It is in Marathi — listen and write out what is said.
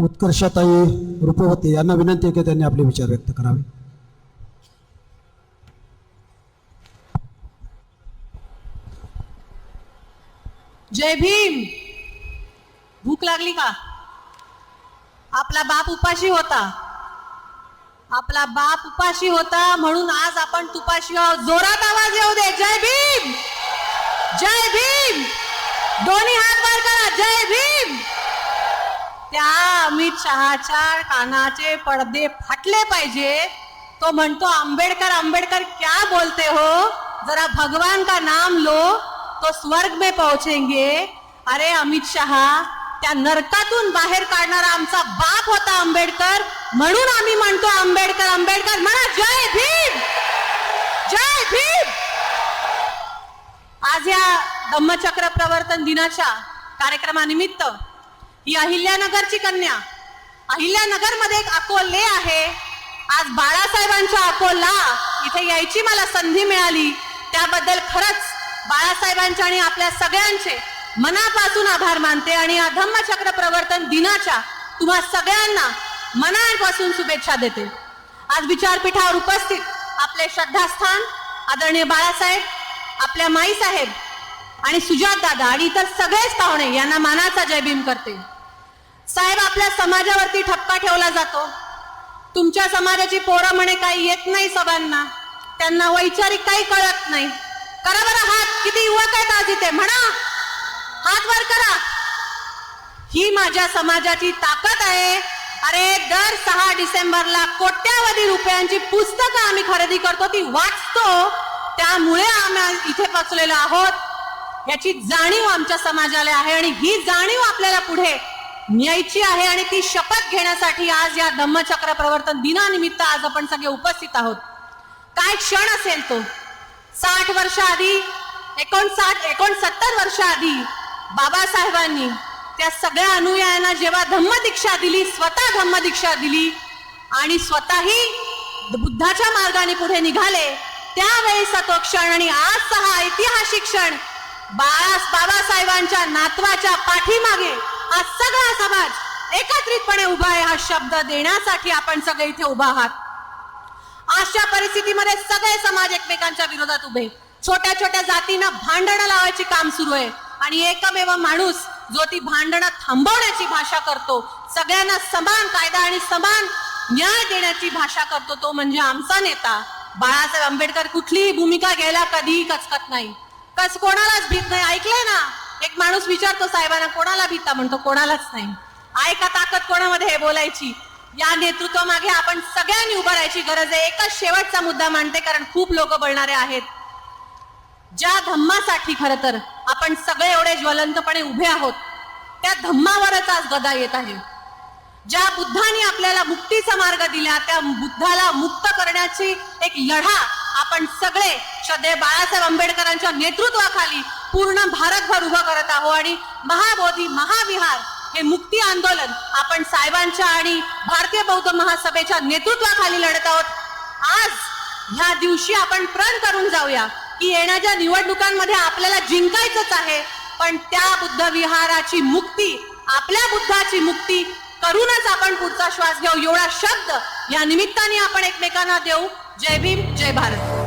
उत्कर्षताई रूपवते यांना विनंती आहे की त्यांनी आपले विचार व्यक्त करावे. जय भीम. भूक लागली का? आपला बाप उपाशी होता. आपला बाप उपाशी होता म्हणून आज आपण तुपाशी आहोत. जोरात आवाज येऊ दे. जय भीम. जय भीम. दोन्ही हात वर करा. जय भीम. त्या अमित शहाच्या कानाचे पडदे फाटले पाहिजे. तो म्हणतो आंबेडकर आंबेडकर क्या बोलते हो? जरा भगवान का नाम लो तो स्वर्ग में पहुंचेंगे. अरे अमित शहा त्या नरकातून बाहेर काढणारा आमचा बाप होता आंबेडकर. म्हणून आम्ही म्हणतो आंबेडकर आंबेडकर म्हणा जय भीम! जय भीम! आज या धम्मचक्र प्रवर्तन दिनाच्या कार्यक्रमानिमित्त ही अहिल्यानगरची कन्या. अहिल्यानगरमध्ये एक अकोले आहे. आज बाळासाहेबांच्या अकोला इथे यायची मला संधी मिळाली. त्याबद्दल खरंच बाळासाहेबांचे आणि आपल्या सगळ्यांचे मनापासून आभार मानते आणि अधम्मचक्र प्रवर्तन दिनाच्या तुम्हा सगळ्यांना मनापासून शुभेच्छा देते. आज विचारपीठावर उपस्थित आपले श्रद्धास्थान आदरणीय बाळासाहेब आपल्या माईसाहेब आणि सुजात दादा आणि इतर सगळेच पाहुणे यांना मानाचा जय भीम करते. साहेब आपल्या समाजावरती ठपका ठेवला जातो. तुमच्या समाजाची पोरं म्हणे काही येत नाही सभांना. त्यांना वैचारिक काही कळत नाही. करा बरं हात. किती युवक आहेत आज इथे? म्हणा. हात वर करा. ही माझ्या समाजाची ताकद आहे. अरे दर सहा डिसेंबरला कोट्यावधी रुपयांची पुस्तकं आम्ही खरेदी करतो ती वाचतो. त्यामुळे आम्ही इथे पोचलेलो आहोत. याची जाणीव आमच्या समाजाला आहे आणि ही जाणीव आपल्याला पुढे न्यायची आहे आणि ती शपथ घेण्यासाठी आज या धम्मचक्र प्रवर्तन दिनानिमित्त आज आपण सगळे उपस्थित आहोत. काय क्षण असेल तो? साठ वर्ष आधी एकोणसाठ एकोणसत्तर वर्ष आधी बाबासाहेबांनी त्या सगळ्या अनुयायांना जेव्हा धम्मदीक्षा दिली स्वतः धम्मदीक्षा दिली आणि स्वतःही बुद्धाच्या मार्गाने पुढे निघाले त्यावेळेसचा तो क्षण आणि आजचा हा ऐतिहासिक क्षण बाळा बाबासाहेबांच्या नातवाच्या पाठीमागे हा सगळा समाज एकत्रितपणे उभा आहे हा शब्द देण्यासाठी आपण सगळे इथे उभा आहात. अशा परिस्थितीमध्ये सगळे समाज एकमेकांच्या विरोधात उभे. छोट्या छोट्या जातींना भांडणं लावायची काम सुरू आहे. आणि एकमेव माणूस जो ती भांडणं थांबवण्याची भाषा करतो सगळ्यांना समान कायदा आणि समान न्याय देण्याची भाषा करतो तो म्हणजे आमचा नेता. बाळासाहेब आंबेडकर कुठलीही भूमिका घ्यायला कधीही कचकत नाही. कस कोणालाच भीत नाही ऐकलंय ना? एक माणूस विचारतो साहेबांना कोणाला भीता? म्हणतो कोणालाच नाही. आहे का ताकद कोणामध्ये हे बोलायची? या नेतृत्वामागे आपण सगळ्यांनी उभं राहायची गरज आहे. एकच शेवटचा मुद्दा मांडते कारण खूप लोक बोलणारे आहेत. ज्या धम्मासाठी खर तर आपण सगळे एवढे ज्वलंतपणे उभे आहोत त्या धम्मावरच आज गदा येत आहे. ज्या बुद्धाने आपल्याला मुक्तीचा मार्ग दिला त्या बुद्धाला मुक्त करण्याची एक लढा आपण सगळे श्रद्धे बाळासाहेब आंबेडकरांच्या नेतृत्वाखाली पूर्ण भारतभर उभं करत आहोत आणि महाबोधी महाविहार हे मुक्ती आंदोलन आपण साहेबांच्या आणि भारतीय बौद्ध महासभेच्या नेतृत्वाखाली लढत आहोत. आज ह्या दिवशी आपण प्रण करून जाऊया की येणाऱ्या निवडणुकांमध्ये आपल्याला जिंकायचंच आहे पण त्या बुद्ध विहाराची मुक्ती आपल्या बुद्धाची मुक्ती करूनच आपण पुढचा श्वास घेऊ. एवढा शब्द या निमित्ताने आपण एकमेकांना देऊ. जय भीम जय भारत.